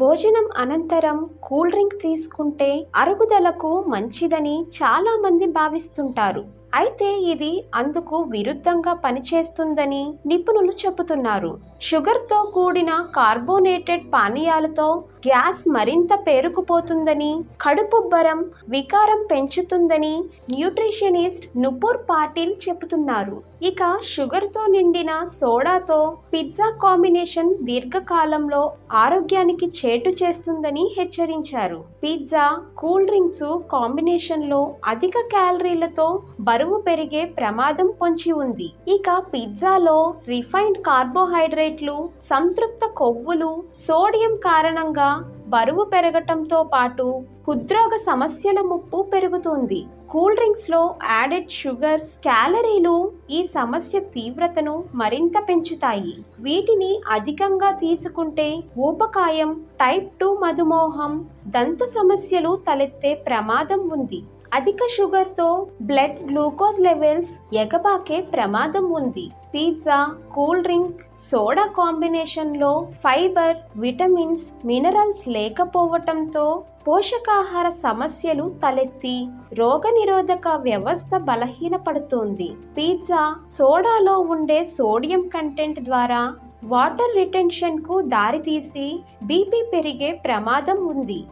భోజనం అనంతరం cool drink తీసుకుంటే అరుగుదలకు మంచిదని చాలా మంది భావిస్తుంటారు. అయితే ఇది అందుకు విరుద్ధంగా పనిచేస్తుందని నిపుణులు చెబుతున్నారు. షుగర్తో కూడిన కార్బోనేటెడ్ పానీయాలతో గ్యాస్ మరింత పేరుకుపోతుందని కడుపుబ్బరం వికారం పెంచుతుందని న్యూట్రిషనిస్ట్ నుపూర్ పాటిల్ చెబుతున్నారు. ఇక షుగర్తో నిండిన సోడాతో పిజ్జా కాంబినేషన్ దీర్ఘకాలంలో ఆరోగ్యానికి చేటు చేస్తుందని హెచ్చరించారు. పిజ్జా కూల్ డ్రింక్స్ కాంబినేషన్లో అధిక క్యాలరీలతో బరువు బరువు పెరిగే ప్రమాదం పొంచి ఉంది. ఇక పిజ్జాలో రిఫైన్డ్ కార్బోహైడ్రేట్లు సంతృప్త కొవ్వులు సోడియం కారణంగా బరువు పెరగటంతో పాటు హృద్రోగ సమస్యల ముప్పు పెరుగుతుంది. కూల్ డ్రింక్స్లో యాడెడ్ షుగర్స్ క్యాలరీలు ఈ సమస్య తీవ్రతను మరింత పెంచుతాయి. వీటిని అధికంగా తీసుకుంటే ఊబకాయం టైప్ టూ మధుమేహం దంత సమస్యలు తలెత్తే ప్రమాదం ఉంది. అధిక షుగర్తో బ్లడ్ గ్లూకోజ్ లెవెల్స్ ఎగబాకే ప్రమాదం ఉంది. పిజ్జా కూల్ డ్రింక్ సోడా కాంబినేషన్లో ఫైబర్ విటమిన్స్ మినరల్స్ లేకపోవటంతో పోషకాహార సమస్యలు తలెత్తి రోగనిరోధక వ్యవస్థ బలహీనపడుతోంది. పిజ్జా సోడాలో ఉండే సోడియం కంటెంట్ ద్వారా వాటర్ రిటెన్షన్కు దారితీసి బీపీ పెరిగే ప్రమాదం ఉంది.